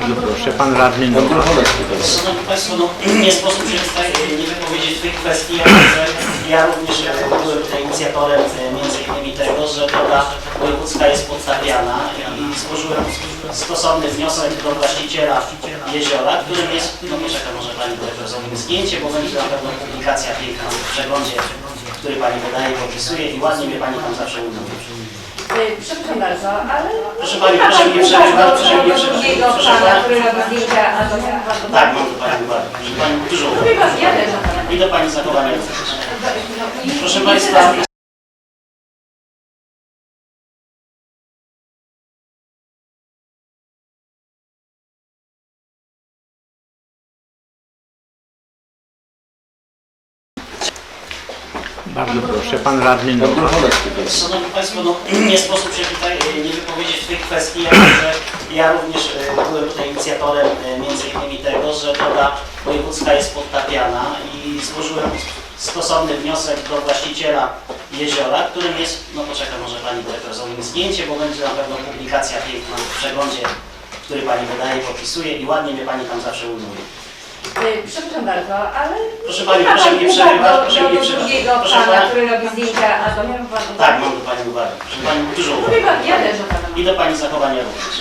Bardzo proszę, pan radny Nowak. Szanowni Państwo, no, nie sposób się tutaj e, nie wypowiedzieć w tej kwestii, ale że ja również e, byłem tutaj inicjatorem e, między innymi tego, że droga wojewódzka jest podstawiana i złożyłem stosowny wniosek do właściciela jeziora, którym jest, no poczekaj, może Pani Dyrektor zrobimy zdjęcie, bo będzie to na pewno publikacja piękna w przeglądzie, który Pani wydaje, popisuje i ładnie mnie Pani tam zawsze umówi. Y, Przepraszam bardzo, ale... Proszę pani, proszę mnie do- proszę mnie drugiego Proszę pana, pana. który robi zdjęcia, a bardzo Tak, mam do Pani uwagę, że Pani dużo uwagi. Wie pan, ja też. No, do Pani zachowania również. i- Proszę Państwa, Bardzo proszę, pan radny Nowak. Szanowni Państwo, no, nie sposób się tutaj e, nie wypowiedzieć w tej kwestii, ale że ja również e, byłem tutaj inicjatorem e, między innymi tego, że droga wojewódzka jest podtapiana i złożyłem stosowny wniosek do właściciela jeziora, którym jest, no poczekaj, może Pani Dyrektor zrobimy zdjęcie, bo będzie na pewno publikacja piękna w przeglądzie, który Pani wydaje, popisuje i ładnie mnie Pani tam zawsze ujmuje. Y, Przepraszam bardzo, ale... Proszę pani, ma proszę pan mnie uwagę przerywać, do- proszę do- mnie do przerywać. drugiego Proszę pana, pana. który robi zdjęcia, a do bardzo Tak, mam do Pani uwagę, że Pani dużo No uwagi. pan, ja też. I do Pani zachowania również.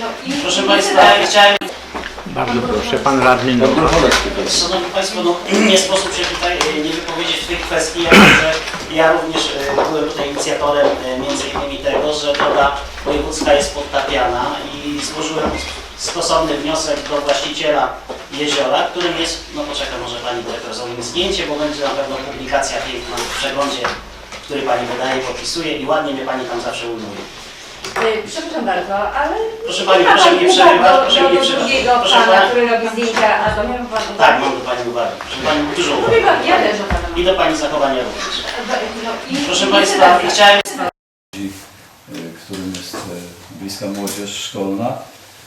No, i- Proszę i Państwa, ja chciałem Bardzo proszę, pan radny Nowak. Szanowni Państwo, no, nie sposób się tutaj e, nie wypowiedzieć w tej kwestii, ale że ja również e, byłem tutaj inicjatorem e, między innymi tego, że droga wojewódzka jest podtapiana i złożyłem stosowny wniosek do właściciela jeziora, którym jest, no poczekaj, może Pani Dyrektor zrobimy zdjęcie, bo będzie na pewno publikacja piękna w przeglądzie, który Pani wydaje, popisuje i ładnie mnie Pani tam zawsze ujmuje. Y, Przepraszam bardzo, ale... Proszę Pani, proszę pan mnie przerywać, do- proszę mnie do przerywać. drugiego Proszę pana, pana. który robi zdjęcia, a do bardzo Tak, mam do Pani uwagę, że Pani dużo No uwagi. wie pan, ja też. I do Pani zachowania również. No, i- Proszę i Państwa, tyle. chciałem y, którym jest e, bliska młodzież szkolna,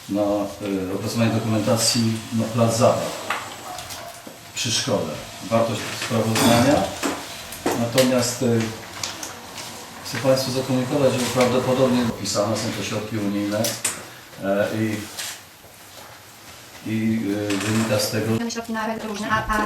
na e, opracowanie dokumentacji na plac zabaw przy szkole. Wartość sprawozdania. Natomiast e, chcę Państwu zakomunikować, że prawdopodobnie opisane są to środki unijne e, i, i e, wynika z tego, środki na różne, a, a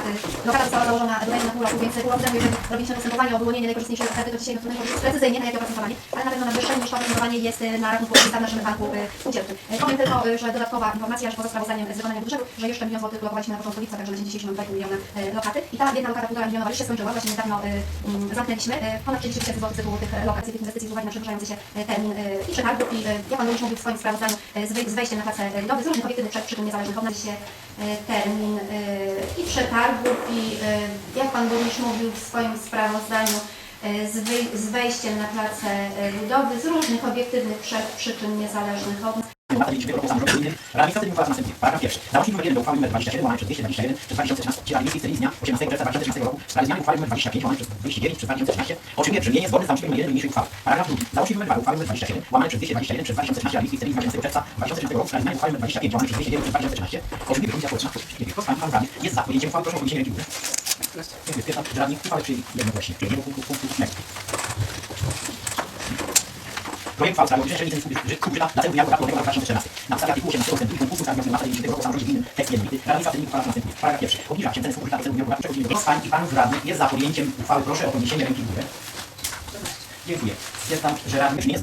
lokata została założona bodajże na pół roku, więc pół roku temu, jeżeli robiliśmy postępowanie o wyłonienie najkorzystniejszej oferty, to dzisiaj no, trudno powiedzieć precyzyjnie, na jakie oprocentowanie, ale na pewno nadwyższenie niż to oprocentowanie jest y, na rachunku w naszym banku spółdzielczym. Y, Powiem tylko, że dodatkowa informacja, że poza sprawozdaniem z wykonania budżetu, że jeszcze milion złotych blokowaliśmy na początku lipca, także na dzień dzisiejszy mamy 2,5 miliona lokaty i ta jedna lokata półtora milionowa już się skończyła, właśnie niedawno mm, zamknęliśmy. Ponad 30 tysięcy złotych było tych lokacji, tych inwestycji z uwagi na przedłużający się termin i przetargu i jak Pan już mówił w swoim sprawozdaniu z wej- z wejściem na pracę z różnych obiektywnych przyczyn niezależnych od się y, termin y, i przetargów i y, jak Pan Burmistrz mówił w swoim sprawozdaniu z, wejściem na pracę y, budowy z różnych obiektywnych przyczyn niezależnych od nas. Liczby roku samorządu gminy Rada Administracyjnej uchwała następnie. Paragraf pierwszy. Załącznik nr 1 do uchwały nr 27 łamane przez 221 przez 2013 Rady Miejskiej z dnia 18 czerwca 2013 roku w sprawie zmiany uchwały nr 25 łamane przez 209 przez 2013 otrzymuje brzmienie zgodne z załącznikiem nr 1 niniejszej uchwały. Paragraf drugi. Załącznik nr 2 uchwały nr 27 łamane przez 221 przez 2013 Rady Miejskiej z dnia 20 czerwca 2013 roku w sprawie zmiany uchwały nr 25 łamane przez 209 przez 2013 otrzymuje Komisja Społeczna Kto z Państwa radnych jest za podjęciem uchwały? Proszę o podniesienie ręki w. Dziękuję. Że radni uchwałę przyjęli jednogłośnie. Drugiego punktu punktu ósmego. Projekt uchwały w sprawie średniej ceny kupiona na celu wymiaru podatku na 2014. Na podstawie artykułu 18 ust. 2 punktu ustawy na 10 roku samorządzie gminy tekst jednolity. Rada Administracyjna uchwała następnie. Paragraf pierwszy. Obniża się ceny kupiona na celu wymiaru podatku czego z Pań i Panów Radnych jest za podjęciem uchwały. Proszę o podniesienie ręki w górę. Dziękuję. Stwierdzam, że radny nie jest